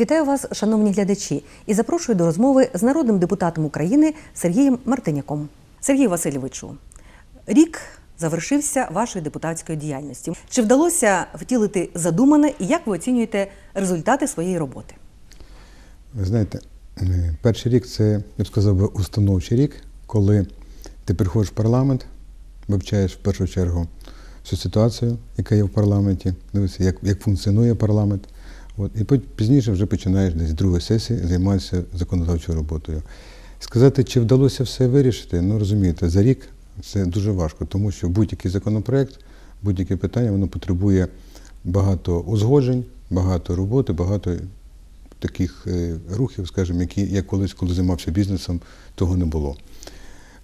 Вітаю вас, шановні глядачі, і запрошую до розмови з народним депутатом України Сергієм Мартиняком. Сергій Васильовичу, рік завершився вашої депутатської діяльності. Чи вдалося втілити задумане і як ви оцінюєте результати своєї роботи? Ви знаєте, е, перший рік це, я б сказав би, установчий рік, коли ти приходиш в парламент, вивчаєш в першу чергу всю ситуацію, яка є в парламенті, дивишся, як, як функціонує парламент. От, і пізніше вже починаєш десь з другої сесії займатися законодавчою роботою. Сказати, чи вдалося все вирішити, ну розумієте, за рік це дуже важко, тому що будь-який законопроект, будь-яке питання, воно потребує багато узгоджень, багато роботи, багато таких е, рухів, скажімо, які я колись, коли займався бізнесом, того не було.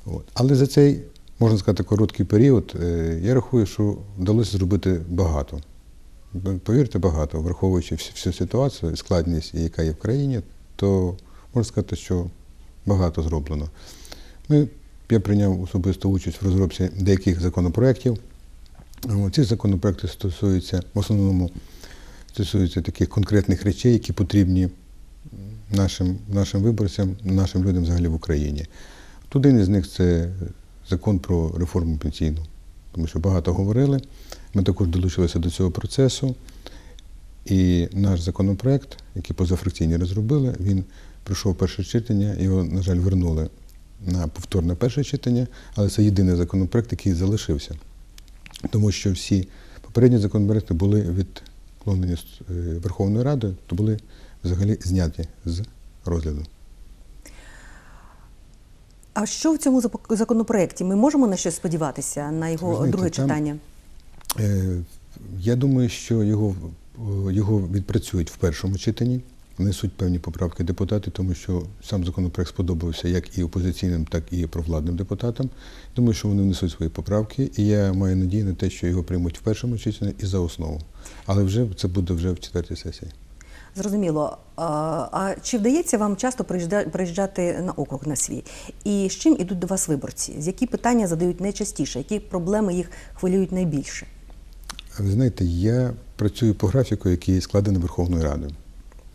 От. Але за цей, можна сказати, короткий період, е, я рахую, що вдалося зробити багато. Повірте, багато, враховуючи всю, ситуацію, складність, яка є в країні, то можна сказати, що багато зроблено. Ми, я прийняв особисту участь в розробці деяких законопроєктів. Ці законопроекти стосуються в основному стосуються таких конкретних речей, які потрібні нашим, нашим виборцям, нашим людям взагалі в Україні. От Один із них це закон про реформу пенсійну, тому що багато говорили. Ми також долучилися до цього процесу. І наш законопроект, який позафракційні розробили, він пройшов перше читання, його, на жаль, вернули на повторне перше читання, але це єдиний законопроект, який залишився. Тому що всі попередні законопроекти були відклонені е, Верховною Радою, то були взагалі зняті з розгляду. А що в цьому законопроекті? Ми можемо на щось сподіватися на його знаєте, друге читання? Я думаю, що його, е, його відпрацюють в першому читанні, внесуть певні поправки депутати, тому що сам законопроект сподобався як і опозиційним, так і провладним депутатам. Думаю, що вони внесуть свої поправки, і я маю надію на те, що його приймуть в першому читанні і за основу. Але вже це буде вже в четвертій сесії. Зрозуміло. А, чи вдається вам часто приїжджа- приїжджати на округ на свій? І з чим ідуть до вас виборці? З які питання задають найчастіше? Які проблеми їх хвилюють найбільше? Ви знаєте, я працюю по графіку, який складений Верховною Радою.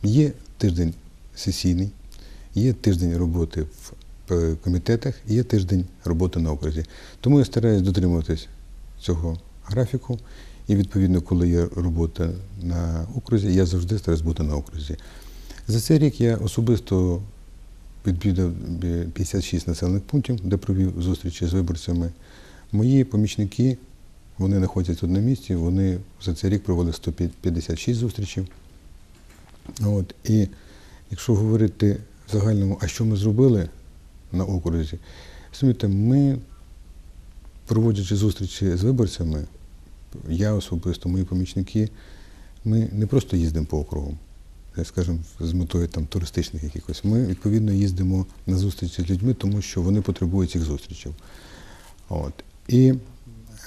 Є тиждень сесійний, є тиждень роботи в е, комітетах, є тиждень роботи на окрузі. Тому я стараюсь дотримуватись цього графіку. І відповідно, коли є робота на окрузі, я завжди стараюсь бути на окрузі. За цей рік я особисто відвідав е, 56 населених пунктів, де провів зустрічі з виборцями. Мої помічники вони знаходяться тут на місці, вони за цей рік провели 156 зустрічей. От, і якщо говорити в загальному, а що ми зробили на окрузі, розумієте, ми, проводячи зустрічі з виборцями, я особисто, мої помічники, ми не просто їздимо по округу, е, скажімо, з метою там туристичних якихось. Ми відповідно їздимо на зустрічі з людьми, тому що вони потребують цих зустрічей. От. І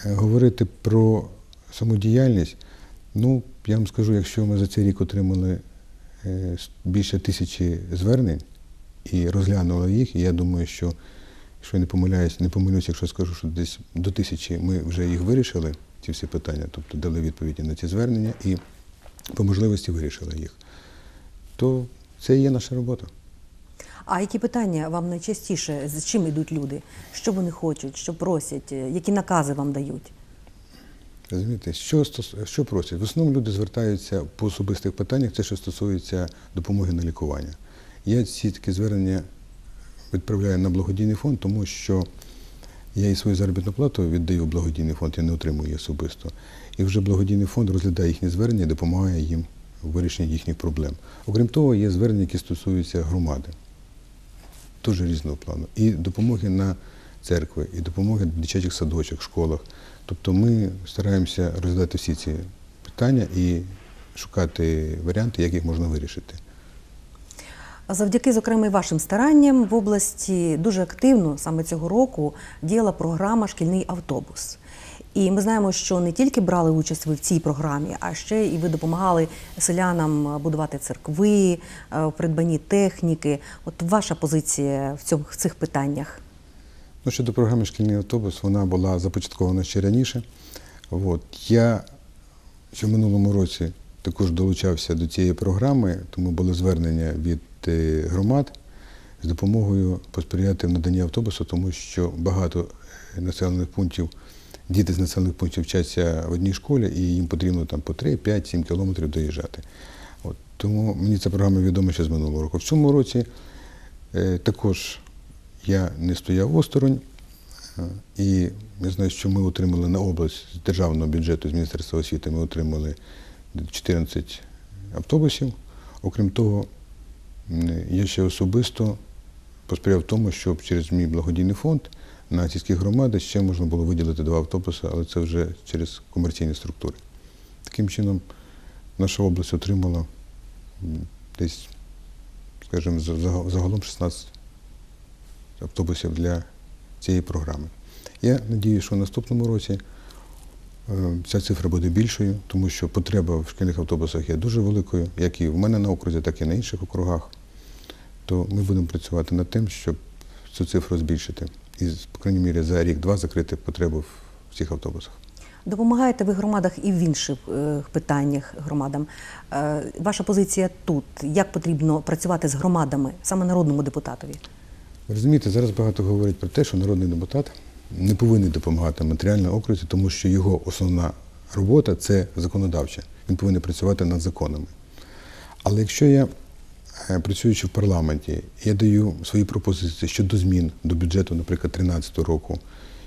говорити про самодіяльність, ну, я вам скажу, якщо ми за цей рік отримали е, більше тисячі звернень і розглянули їх, я думаю, що, якщо я не помиляюсь, не помилюсь, якщо скажу, що десь до тисячі ми вже їх вирішили, ці всі питання, тобто дали відповіді на ці звернення і по можливості вирішили їх, то це і є наша робота. А які питання вам найчастіше з чим йдуть люди? Що вони хочуть, що просять, які накази вам дають? Розумієте, що, що просять? В основному люди звертаються по особистих питаннях, це що стосується допомоги на лікування. Я ці такі звернення відправляю на благодійний фонд, тому що я і свою заробітну плату віддаю в благодійний фонд, я не отримую її особисто. І вже благодійний фонд розглядає їхні звернення і допомагає їм у вирішенні їхніх проблем. Окрім того, є звернення, які стосуються громади, дуже різного плану. І допомоги на церкви, і допомоги в дитячих садочок, школах. Тобто ми стараємося розглядати всі ці питання і шукати варіанти, як їх можна вирішити. Завдяки, зокрема, і вашим старанням в області дуже активно саме цього року діяла програма Шкільний автобус. І ми знаємо, що не тільки брали участь ви в цій програмі, а ще і ви допомагали селянам будувати церкви, е, в придбанні техніки. От ваша позиція в цьому в цих питаннях. Ну, щодо програми Шкільний автобус, вона була започаткована ще раніше. От. Я ще в минулому році також долучався до цієї програми, тому було звернення від е, громад з допомогою посприяти в наданні автобусу, тому що багато е, населених пунктів, діти з населених пунктів вчаться в одній школі, і їм потрібно там по 3, 5, 7 кілометрів доїжджати. От, тому мені ця програма відома ще з минулого року. В цьому році е, також я не стояв осторонь. Е, І я знаю, що ми отримали на область з державного бюджету з Міністерства освіти, ми отримали 14 автобусів. Окрім того, я ще особисто посприяв тому, щоб через мій благодійний фонд на сільських громадах ще можна було виділити два автобуси, але це вже через комерційні структури. Таким чином, наша область отримала десь, скажімо, за- за- загалом 16 автобусів для цієї програми. Я надію, що в наступному році е, ця цифра буде більшою, тому що потреба в шкільних автобусах є дуже великою, як і в мене на окрузі, так і на інших округах. То ми будемо працювати над тим, щоб цю цифру збільшити. І, по крайній мірі, за рік-два закрити потребу в цих автобусах. Допомагаєте ви громадах і в інших е, питаннях громадам. Е, Ваша позиція тут. Як потрібно працювати з громадами, саме народному депутатові? Ви розумієте, зараз багато говорять про те, що народний депутат не повинен допомагати матеріально окрузі, тому що його основна робота це законодавча. Він повинен працювати над законами. Але якщо я, працюючи в парламенті, я даю свої пропозиції щодо змін до бюджету, наприклад, 2013 року,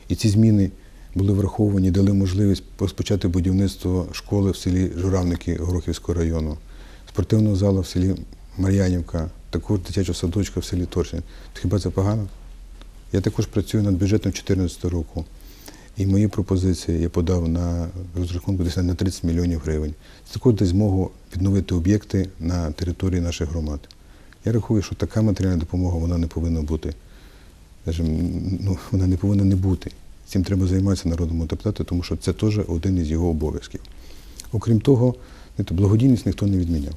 і ці зміни були враховані, дали можливість розпочати будівництво школи в селі Журавники Горохівського району, спортивного залу в селі Мар'янівка, також дитячого садочка в селі Торчин. Хіба це погано? Я також працюю над бюджетом 2014 року. І мої пропозиції я подав на розрахунку десь на 30 мільйонів гривень. Це також дасть змогу відновити об'єкти на території наших громад. Я рахую, що така матеріальна допомога вона не повинна бути. Ну, вона не повинна не бути. Цим треба займатися народному депутату, тому що це теж один із його обов'язків. Окрім того, благодійність ніхто не відміняв.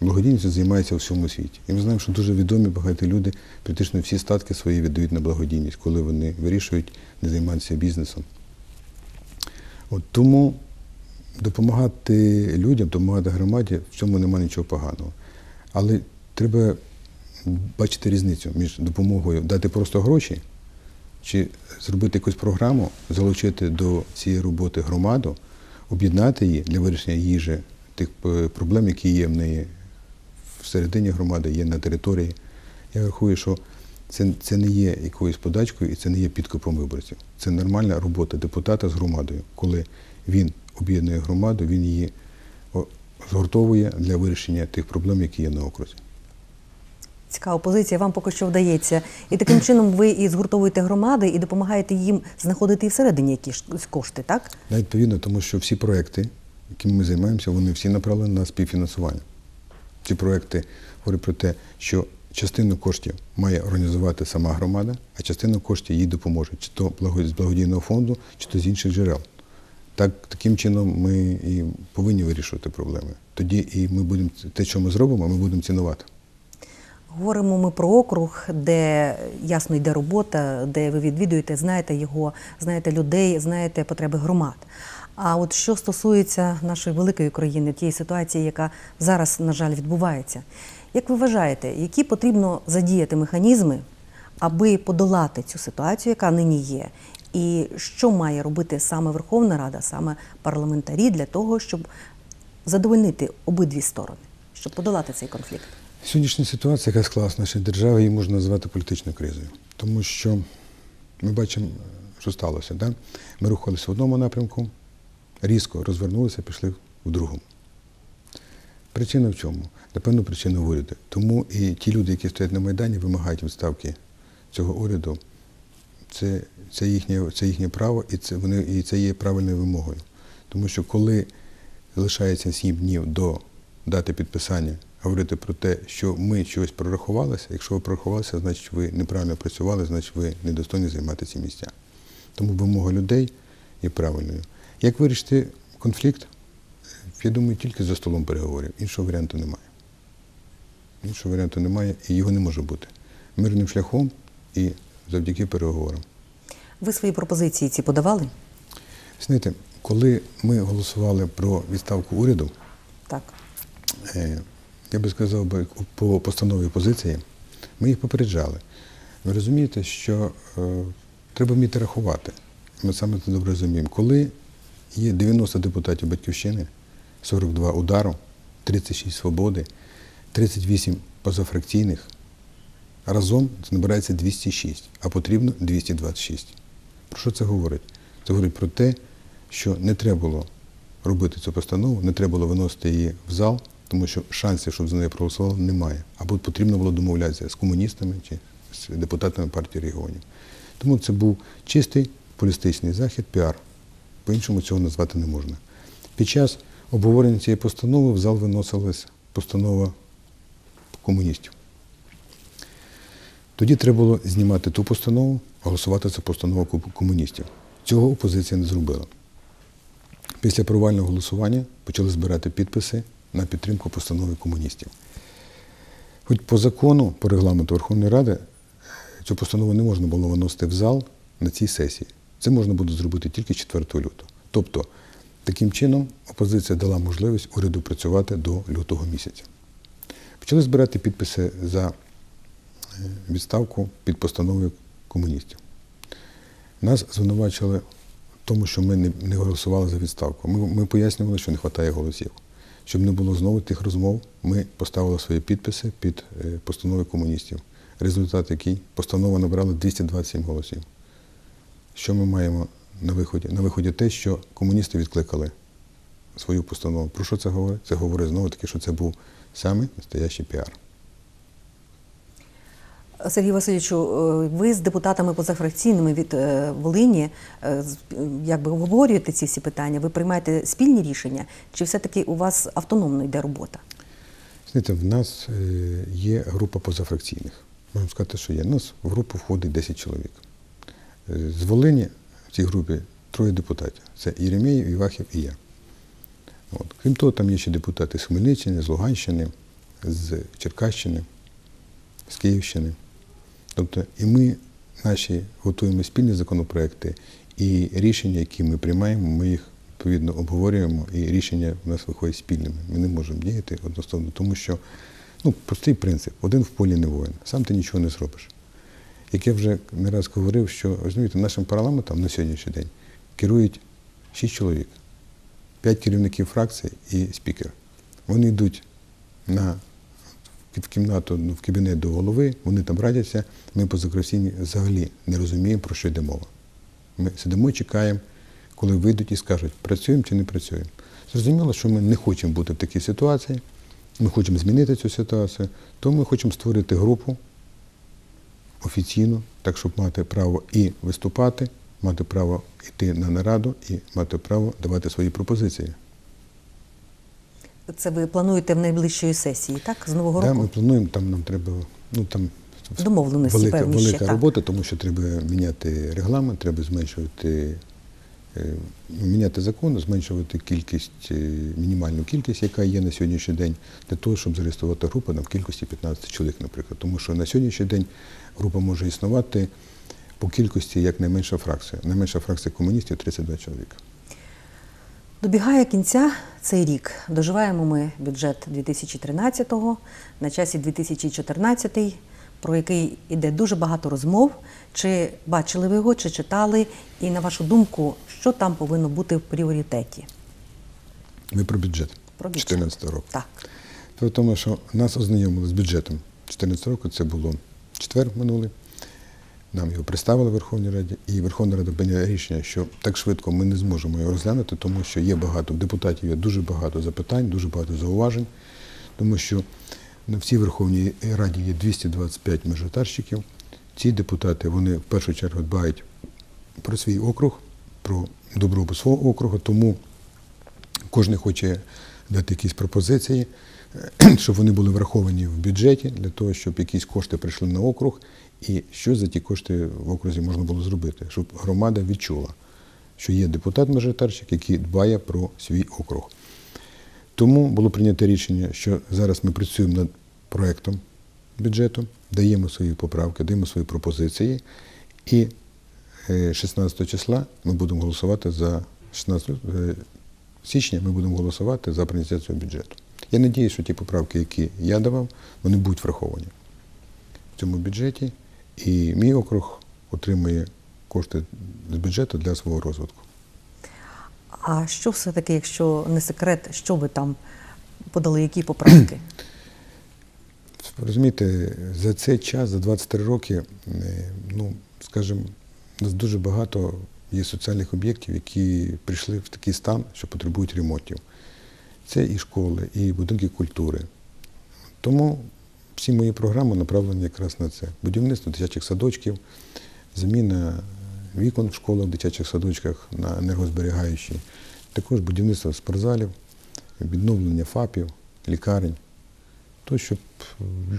Благодійністю займається у всьому світі. І ми знаємо, що дуже відомі багаті люди практично всі статки свої віддають на благодійність, коли вони вирішують не займатися бізнесом. От тому допомагати людям, допомагати громаді, в цьому немає нічого поганого. Але треба бачити різницю між допомогою дати просто гроші, чи зробити якусь програму, залучити до цієї роботи громаду, об'єднати її для вирішення їжі тих е, проблем, які є в неї всередині громади, є на території. Я рахую, що це, це не є якоюсь подачкою і це не є підкупом виборців. Це нормальна робота депутата з громадою, коли він об'єднує громаду, він її згуртовує для вирішення тих проблем, які є на окрузі. Цікава позиція, вам поки що вдається. І таким чином ви і згуртовуєте громади і допомагаєте їм знаходити і всередині якісь кошти, так? Да, Відповідно, тому що всі проекти, якими ми займаємося, вони всі направлені на співфінансування. Ці проекти говорять про те, що частину коштів має організувати сама громада, а частину коштів їй допоможе, чи то з благодійного фонду, чи то з інших джерел. Так, таким чином ми і повинні вирішувати проблеми. Тоді і ми будемо те, що ми зробимо, ми будемо цінувати. Говоримо ми про округ, де ясно йде робота, де ви відвідуєте, знаєте його, знаєте людей, знаєте потреби громад. А от що стосується нашої великої країни, тієї ситуації, яка зараз, на жаль, відбувається, як ви вважаєте, які потрібно задіяти механізми, аби подолати цю ситуацію, яка нині є? І що має робити саме Верховна Рада, саме парламентарі для того, щоб задовольнити обидві сторони, щоб подолати цей конфлікт? Сьогоднішня ситуація, яка склалася в нашій державі, її можна назвати політичною кризою. Тому що ми бачимо, що сталося. Да? Ми рухалися в одному напрямку, різко розвернулися, пішли в другому. Причина в чому? Напевно, причина в уряді. Тому і ті люди, які стоять на Майдані, вимагають відставки цього уряду. Це, це, їхнє, це їхнє право, і це, вони, і це є правильною вимогою. Тому що коли залишається 7 днів до дати підписання, говорити про те, що ми чогось прорахувалися, якщо ви прорахувалися, значить ви неправильно працювали, значить ви недостойні займати ці місця. Тому вимога людей є правильною. Як вирішити конфлікт? Я думаю, тільки за столом переговорів. Іншого варіанту немає. Іншого варіанту немає і його не може бути. Мирним шляхом і завдяки переговорам. Ви свої пропозиції ці подавали? Знаєте, коли ми голосували про відставку уряду, Так. Е, Я би сказав би по постанові опозиції, ми їх попереджали. Ви розумієте, що е, треба вміти рахувати. Ми саме це добре розуміємо. Коли є 90 депутатів батьківщини, 42 удару, 36 свободи, 38 позафракційних, разом це набирається 206, а потрібно 226. Про що це говорить? Це говорить про те, що не треба було робити цю постанову, не треба було виносити її в зал, тому що шансів, щоб за неї проголосували, немає. Або потрібно було домовлятися з комуністами чи з депутатами партії регіонів. Тому це був чистий політичний захід, піар. По-іншому цього назвати не можна. Під час обговорення цієї постанови в зал виносилась постанова комуністів. Тоді треба було знімати ту постанову, голосувати за постанову комуністів. Цього опозиція не зробила. Після провального голосування почали збирати підписи на підтримку постанови комуністів. Хоч по закону, по регламенту Верховної Ради, цю постанову не можна було виносити в зал на цій сесії. Це можна буде зробити тільки 4 лютого. Тобто, таким чином опозиція дала можливість уряду працювати до лютого місяця. Почали збирати підписи за е, відставку під постановою комуністів. Нас звинувачили в тому, що ми не, не голосували за відставку. Ми, ми пояснювали, що не вистачає голосів. Щоб не було знову тих розмов, ми поставили свої підписи під е, постановою комуністів. Результат який? Постанова набрала 227 голосів. Що ми маємо на виході? На виході те, що комуністи відкликали свою постанову. Про що це говорить? Це говорить знову таки, що це був саме настоящий піар. Сергій Васильовичу, е, ви з депутатами позафракційними від е, Волині е, якби обговорюєте ці всі питання? Ви приймаєте спільні рішення? Чи все-таки у вас автономно йде робота? Знаєте, в нас є група позафракційних. Можемо сказати, що є. У нас в групу входить 10 чоловік. З Волині в цій групі троє депутатів. Це Єремєєв, Івахів і я. От. Крім того, там є ще депутати з Хмельниччини, з Луганщини, з Черкащини, з Київщини. Тобто і ми наші готуємо спільні законопроекти, і рішення, які ми приймаємо, ми їх відповідно обговорюємо, і рішення в нас виходять спільними. Ми не можемо діяти одностовно, тому що ну, простий принцип: один в полі не воїн, сам ти нічого не зробиш. Як я вже не раз говорив, що розумієте, нашим парламентом на сьогоднішній день керують шість чоловік, п'ять керівників фракцій і спікер. Вони йдуть на в кімнату, ну, в кабінет до голови, вони там радяться. Ми по закросінні взагалі не розуміємо, про що йде мова. Ми сидимо чекаємо, коли вийдуть і скажуть, працюємо чи не працюємо. Зрозуміло, що ми не хочемо бути в такій ситуації, ми хочемо змінити цю ситуацію, тому ми хочемо створити групу офіційно, так щоб мати право і виступати, мати право йти на нараду і мати право давати свої пропозиції. Це ви плануєте в найближчої сесії, так? З нового Да, Так, ми плануємо, там нам треба, ну там Домовленості велика, певні велика ще, так. робота, тому що треба міняти регламент, треба зменшувати, міняти закон, зменшувати кількість, е, мінімальну кількість, яка є на сьогоднішній день, для того, щоб зареєструвати групу в кількості 15 чоловік, наприклад. Тому що на сьогоднішній день група може існувати по кількості як найменша фракція. Найменша фракція комуністів 32 чоловіка. Добігає кінця цей рік. Доживаємо ми бюджет 2013-го, на часі 2014, про який іде дуже багато розмов. Чи бачили ви його, чи читали? І на вашу думку, що там повинно бути в пріоритеті? Ми про бюджет Про бюджет. 2014 року. Так. Справа тому, що нас ознайомили з бюджетом 2014 року, це було четвер минулий. Нам його представили в Верховній Раді, і Верховна Рада прийняла рішення, що так швидко ми не зможемо його розглянути, тому що є багато депутатів, є дуже багато запитань, дуже багато зауважень, тому що на всій Верховній Раді є 225 мажоритарщиків. Ці депутати вони в першу чергу дбають про свій округ, про добробут свого округу, тому кожен хоче дати якісь пропозиції, щоб вони були враховані в бюджеті, для того, щоб якісь кошти прийшли на округ, і що за ті кошти в окрузі можна було зробити, щоб громада відчула, що є депутат-мажоритарщик, який дбає про свій округ. Тому було прийнято рішення, що зараз ми працюємо над проектом бюджету, даємо свої поправки, даємо свої пропозиції, і 16 числа ми будемо голосувати за 16, е, січня ми будемо голосувати за прийняття цього бюджету. Я надію, що ті поправки, які я давав, вони будуть враховані в цьому бюджеті, і мій округ отримує кошти з бюджету для свого розвитку. А що все-таки, якщо не секрет, що ви там подали, які поправки? Розумієте, за цей час, за 23 роки, е, ну, скажімо, у нас дуже багато є соціальних об'єктів, які прийшли в такий стан, що потребують ремонтів. Це і школи, і будинки культури. Тому всі мої програми направлені якраз на це. Будівництво дитячих садочків, заміна вікон в школах, дитячих садочках на енергозберігаючі, також будівництво спортзалів, відновлення ФАПів, лікарень. То, щоб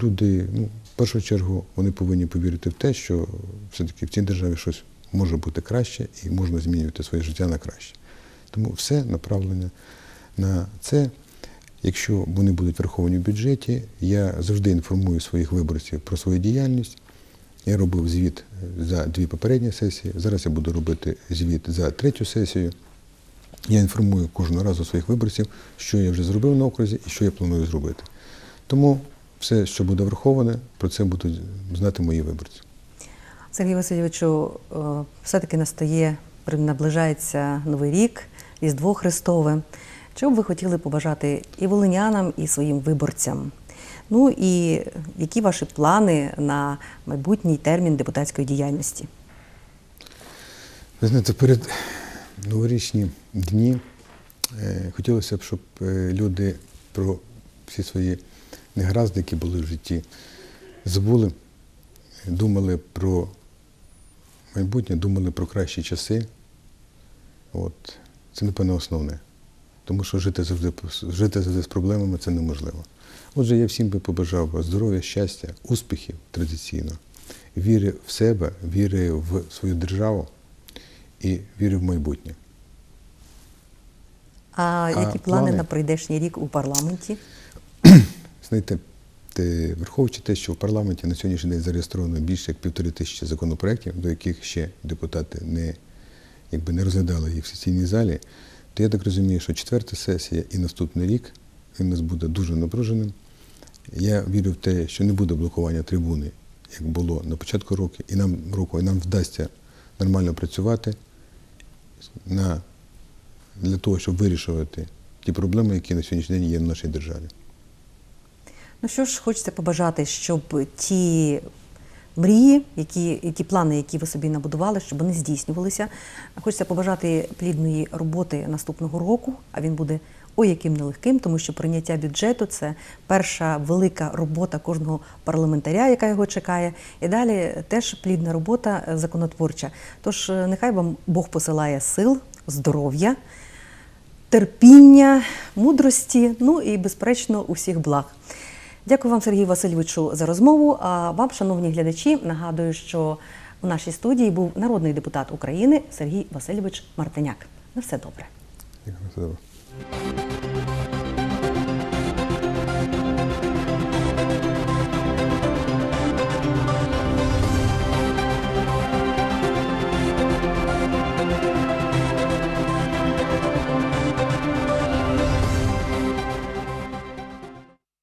люди, ну, в першу чергу, вони повинні повірити в те, що все-таки в цій державі щось може бути краще і можна змінювати своє життя на краще. Тому все направлення на це. Якщо вони будуть враховані в бюджеті, я завжди інформую своїх виборців про свою діяльність. Я робив звіт за дві попередні сесії. Зараз я буду робити звіт за третю сесію. Я інформую кожного разу своїх виборців, що я вже зробив на окрузі і що я планую зробити. Тому все, що буде враховане, про це будуть знати мої виборці. Сергій Васильовичу, е, все-таки настає, наближається Новий рік, Різдво Христове. Чого б ви хотіли побажати і волинянам, і своїм виборцям? Ну і які ваші плани на майбутній термін депутатської діяльності? Ви знаєте, перед новорічні дні е, хотілося б, щоб е, люди про всі свої негаразди, які були в житті, забули, думали про майбутнє, думали про кращі часи. От. Це, напевно, основне. Тому що жити завжди, жити завжди з проблемами це неможливо. Отже, я всім би побажав здоров'я, щастя, успіхів традиційно, віри в себе, віри в свою державу і віри в майбутнє. А, які плани плани? на прийдешній рік у парламенті? Знаєте, те- враховуючи те, що в парламенті на сьогоднішній день зареєстровано більше як півтори тисячі законопроєктів, до яких ще депутати не, якби не розглядали їх в сесійній залі, то я так розумію, що четверта сесія і наступний рік він у нас буде дуже напруженим. Я вірю в те, що не буде блокування трибуни, як було на початку року, і нам року, і нам вдасться нормально працювати на, для того, щоб вирішувати ті проблеми, які на сьогоднішній день є в нашій державі. Ну що ж, хочеться побажати, щоб ті мрії, які, ті плани, які ви собі набудували, щоб вони здійснювалися. Хочеться побажати плідної роботи наступного року, а він буде ой яким нелегким, тому що прийняття бюджету це перша велика робота кожного парламентаря, яка його чекає. І далі теж плідна робота е, законотворча. Тож е, нехай вам Бог посилає сил, здоров'я терпіння, мудрості, ну і, безперечно, усіх благ. Дякую вам, Сергію Васильовичу, за розмову. А вам, шановні глядачі, нагадую, що у нашій студії був народний депутат України Сергій Васильович Мартиняк. На все добре. Як все добре.